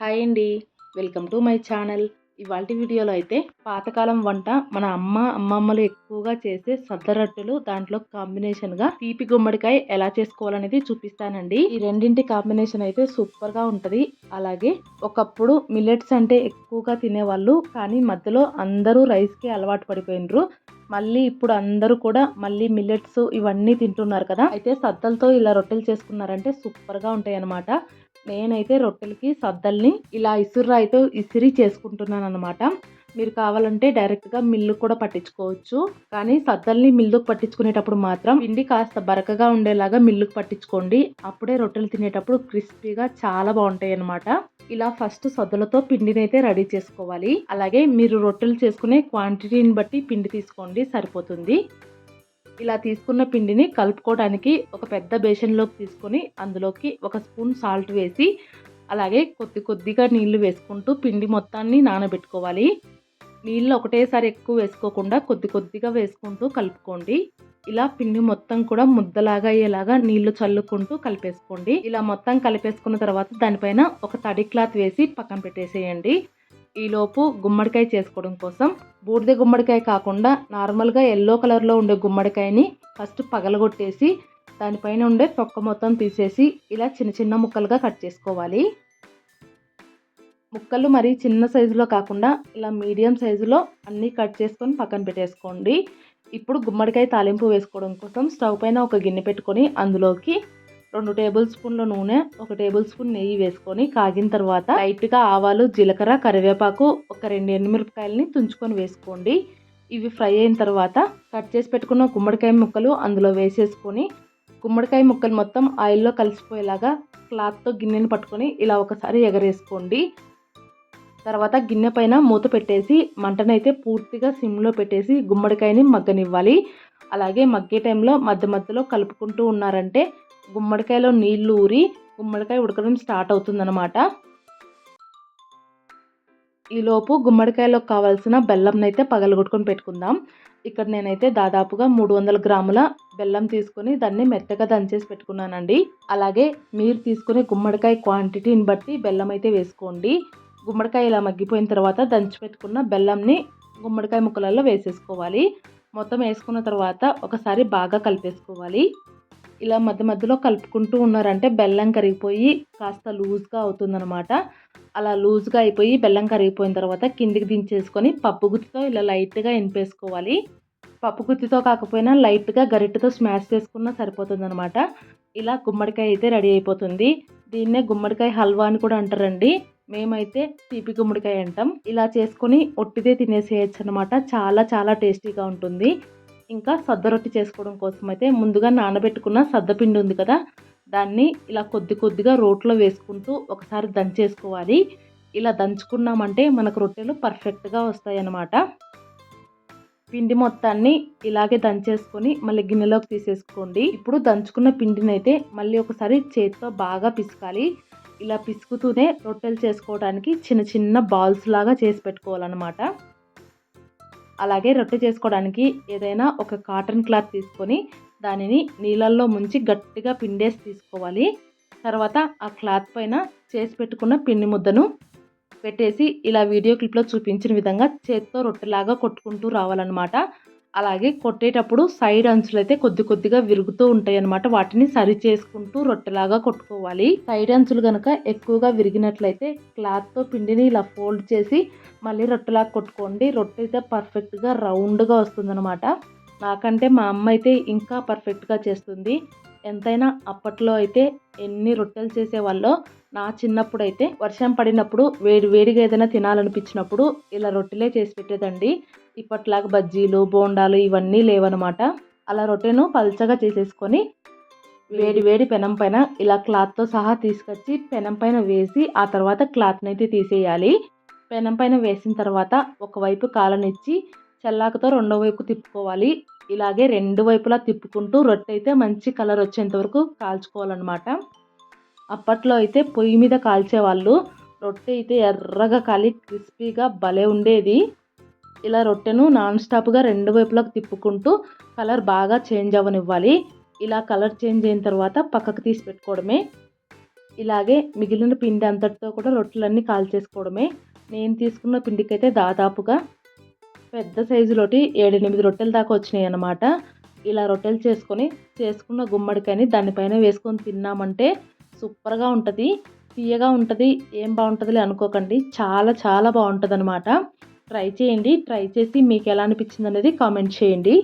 Hi అండి. Welcome to my channel. ఇవాళ వీడియోలో అయితే పాతకాలం వంట మన అమ్మ అమ్మమ్మలు ఎక్కువగా చేసే సద్ద రొట్టెలు దాంట్లో కాంబినేషన్గా తీపి గుమ్మడికాయ ఎలా చేసుకోవాలనేది చూపిస్తానండి. ఈ రెండింటి కాంబినేషన్ అయితే సూపర్గా ఉంటుంది. అలాగే ఒకప్పుడు మిల్లెట్స్ అంటే ఎక్కువగా తినేవాళ్ళు కానీ మధ్యలో అందరూ రైస్కి అలవాటు పడిపోయినరు. మళ్ళీ ఇప్పుడు అందరూ కూడా మళ్ళీ మిల్లెట్స్ ఇవన్నీ తింటున్నారు కదా. అయితే సద్దలతో ఇలా రొట్టెలు చేసుకున్నారంటే సూపర్గా ఉంటాయి అన్నమాట నేనైతే రొట్టెలకి సద్దల్ని ఇలా ఇసుర్రాయితో ఇసిరి చేసుకుంటున్నాను అనమాట మీరు కావాలంటే డైరెక్ట్గా మిల్లు కూడా పట్టించుకోవచ్చు. కానీ సద్దల్ని మిల్లుకు పట్టించుకునేటప్పుడు మాత్రం పిండి కాస్త బరకగా ఉండేలాగా మిల్లుకు పట్టించుకోండి. అప్పుడే రొట్టెలు తినేటప్పుడు క్రిస్పీగా చాలా బాగుంటాయి అనమాట ఇలా ఫస్ట్ సద్దులతో పిండిని అయితే రెడీ చేసుకోవాలి. అలాగే మీరు రొట్టెలు చేసుకునే క్వాంటిటీని బట్టి పిండి తీసుకోండి సరిపోతుంది. ఇలా తీసుకున్న పిండిని కలుపుకోవడానికి ఒక పెద్ద బేషన్లోకి తీసుకొని అందులోకి ఒక స్పూన్ సాల్ట్ వేసి అలాగే కొద్ది కొద్దిగా నీళ్ళు వేసుకుంటూ పిండి మొత్తాన్ని నానబెట్టుకోవాలి. నీళ్ళు ఒకటేసారి ఎక్కువ వేసుకోకుండా కొద్ది కొద్దిగా వేసుకుంటూ కలుపుకోండి. ఇలా పిండి మొత్తం కూడా ముద్దలాగా అయ్యేలాగా నీళ్ళు చల్లుకుంటూ కలిపేసుకోండి. ఇలా మొత్తం కలిపేసుకున్న తర్వాత దానిపైన ఒక తడి క్లాత్ వేసి పక్కన పెట్టేసేయండి. ఈలోపు గుమ్మడికాయ చేసుకోవడం కోసం. బూడిద గుమ్మడికాయ కాకుండా నార్మల్గా ఎల్లో కలర్లో ఉండే గుమ్మడికాయని ఫస్ట్ పగలగొట్టేసి దానిపైన ఉండే తొక్క మొత్తం తీసేసి ఇలా చిన్న చిన్న ముక్కలుగా కట్ చేసుకోవాలి. ముక్కలు మరీ చిన్న సైజులో కాకుండా ఇలా మీడియం సైజులో అన్నీ కట్ చేసుకొని పక్కన పెట్టేసుకోండి. ఇప్పుడు గుమ్మడికాయ తాలింపు వేసుకోవడం కోసం స్టవ్ పైన ఒక గిన్నె పెట్టుకొని అందులోకి రెండు టేబుల్ స్పూన్ల నూనె ఒక టేబుల్ స్పూన్ నెయ్యి వేసుకొని కాగిన తర్వాత లైట్గా ఆవాలు జీలకర్ర కరివేపాకు ఒక రెండు ఎండుమిరపకాయలని తుంచుకొని వేసుకోండి. ఇవి ఫ్రై అయిన తర్వాత కట్ చేసి పెట్టుకున్న గుమ్మడికాయ ముక్కలు అందులో వేసేసుకొని గుమ్మడికాయ ముక్కలు మొత్తం ఆయిల్లో కలిసిపోయేలాగా క్లాత్తో గిన్నెని పట్టుకొని ఇలా ఒకసారి ఎగరేసుకోండి. తర్వాత గిన్నె పైన మూత పెట్టేసి మంటనైతే పూర్తిగా సిమ్లో పెట్టేసి గుమ్మడికాయని మగ్గనివ్వాలి. అలాగే మగ్గే టైంలో మధ్య మధ్యలో కలుపుకుంటూ ఉన్నారంటే గుమ్మడికాయలో నీళ్ళు ఊరి గుమ్మడికాయ ఉడకడం స్టార్ట్ అవుతుందన్నమాట. ఈలోపు గుమ్మడికాయలో కావాల్సిన బెల్లం అయితే పగలగొట్టుకొని పెట్టుకుందాం. ఇక్కడ నేనైతే దాదాపుగా మూడు వందల గ్రాముల బెల్లం తీసుకొని దాన్ని మెత్తగా దంచేసి పెట్టుకున్నానండి. అలాగే మీరు తీసుకునే గుమ్మడికాయ క్వాంటిటీని బట్టి బెల్లం అయితే వేసుకోండి. గుమ్మడికాయ ఇలా మగ్గిపోయిన తర్వాత దంచి పెట్టుకున్న బెల్లంని గుమ్మడికాయ ముక్కలలో వేసేసుకోవాలి. మొత్తం వేసుకున్న తర్వాత ఒకసారి బాగా కలిపేసుకోవాలి. ఇలా మధ్య మధ్యలో కలుపుకుంటూ ఉన్నారంటే బెల్లం కరిగిపోయి కాస్త లూజ్గా అవుతుందనమాట అలా లూజ్గా అయిపోయి బెల్లం కరిగిపోయిన తర్వాత కిందికి దించేసుకొని పప్పు గుత్తితో ఇలా లైట్గా ఎనిపేసుకోవాలి పప్పు గుత్తితో కాకపోయినా లైట్గా గరిటెతో స్మాష్ చేసుకున్నా సరిపోతుందనమాట ఇలా గుమ్మడికాయ అయితే రెడీ అయిపోతుంది. దీన్నే గుమ్మడికాయ హల్వా అని కూడా అంటారండి. మేమైతే తీపి గుమ్మడికాయ అంటాం. ఇలా చేసుకొని ఒట్టిదే తినేసేయచ్చు అనమాట చాలా చాలా టేస్టీగా ఉంటుంది. ఇంకా సద్ద రొట్టె చేసుకోవడం కోసం అయితే ముందుగా నానబెట్టుకున్న సద్దపిండి ఉంది కదా దాన్ని ఇలా కొద్ది కొద్దిగా రోట్లో వేసుకుంటూ ఒకసారి దంచేసుకోవాలి. ఇలా దంచుకున్నామంటే మనకు రొట్టెలు పర్ఫెక్ట్గా వస్తాయి అన్నమాట పిండి మొత్తాన్ని ఇలాగే దంచేసుకొని మళ్ళీ గిన్నెలోకి తీసేసుకోండి. ఇప్పుడు దంచుకున్న పిండిని అయితే మళ్ళీ ఒకసారి చేతితో బాగా పిసకాలి. ఇలా పిసుకుతూనే రొట్టెలు చేసుకోవడానికి చిన్న చిన్న బాల్స్ లాగా చేసి పెట్టుకోవాలన్నమాట. అలాగే రొట్టె చేసుకోవడానికి ఏదైనా ఒక కాటన్ క్లాత్ తీసుకొని దానిని నీళ్ళల్లో ముంచి గట్టిగా పిండేసి తీసుకోవాలి. తర్వాత ఆ క్లాత్ పైన చేసి పెట్టుకున్న పిండి ముద్దను పెట్టేసి ఇలా వీడియో క్లిప్లో చూపించిన విధంగా చేత్తో రొట్టెలాగా కొట్టుకుంటూ రావాలన్నమాట. అలాగే కొట్టేటప్పుడు సైడ్ అంచులు అయితే కొద్ది కొద్దిగా విరుగుతూ ఉంటాయి అనమాట వాటిని సరి చేసుకుంటూ రొట్టెలాగా కొట్టుకోవాలి. సైడ్ అంచులు కనుక ఎక్కువగా విరిగినట్లయితే క్లాత్తో పిండిని ఇలా ఫోల్డ్ చేసి మళ్ళీ రొట్టెలాగా కొట్టుకోండి. రొట్టె అయితే పర్ఫెక్ట్గా రౌండ్గా వస్తుందన్నమాట. నాకంటే మా అమ్మ అయితే ఇంకా పర్ఫెక్ట్గా చేస్తుంది. ఎంతైనా అప్పట్లో అయితే ఎన్ని రొట్టెలు చేసేవాళ్ళో నా చిన్నప్పుడు అయితే వర్షం పడినప్పుడు వేడి వేడిగా ఏదైనా తినాలనిపించినప్పుడు ఇలా రొట్టెలే చేసి పెట్టేదండి. ఇప్పట్లాగా బజ్జీలు బోండాలు ఇవన్నీ లేవనమాట. అలా రొట్టెను పల్చగా చేసేసుకొని వేడి వేడి పెనం పైన ఇలా క్లాత్తో సహా తీసుకొచ్చి పెనం పైన వేసి ఆ తర్వాత క్లాత్ని అయితే తీసేయాలి. పెనం పైన వేసిన తర్వాత ఒకవైపు కాలనిచ్చి చల్లాకతో రెండో వైపు తిప్పుకోవాలి. ఇలాగే రెండు వైపులా తిప్పుకుంటూ రొట్టె అయితే మంచి కలర్ వచ్చేంత వరకు కాల్చుకోవాలన్నమాట. అప్పట్లో అయితే పొయ్యి మీద కాల్చేవాళ్ళు రొట్టె అయితే ఎర్రగా కాలి క్రిస్పీగా భలే ఉండేది. ఇలా రొట్టెను నాన్ స్టాప్గా రెండు వైపులకు తిప్పుకుంటూ కలర్ బాగా చేంజ్ అవ్వనివ్వాలి ఇలా కలర్ చేంజ్ అయిన తర్వాత పక్కకు తీసి పెట్టుకోవడమే. ఇలాగే మిగిలిన పిండి అంతటితో కూడా రొట్టెలన్నీ కాల్చేసుకోవడమే. నేను తీసుకున్న పిండికైతే దాదాపుగా పెద్ద సైజులోటి ఏడెనిమిది రొట్టెల దాకా వచ్చినాయి అన్నమాట ఇలా రొట్టెలు చేసుకొని చేసుకున్న గుమ్మడికాయని దానిపైన వేసుకొని తిన్నామంటే సూపర్గా ఉంటుంది. తీయగా ఉంటుంది. ఏం బాగుంటుందిలే అనుకోకండి. చాలా చాలా బాగుంటుంది అనమాట ట్రై చేయండి. ట్రై చేసి మీకు ఎలా అనిపించింది అనేది కామెంట్ చేయండి.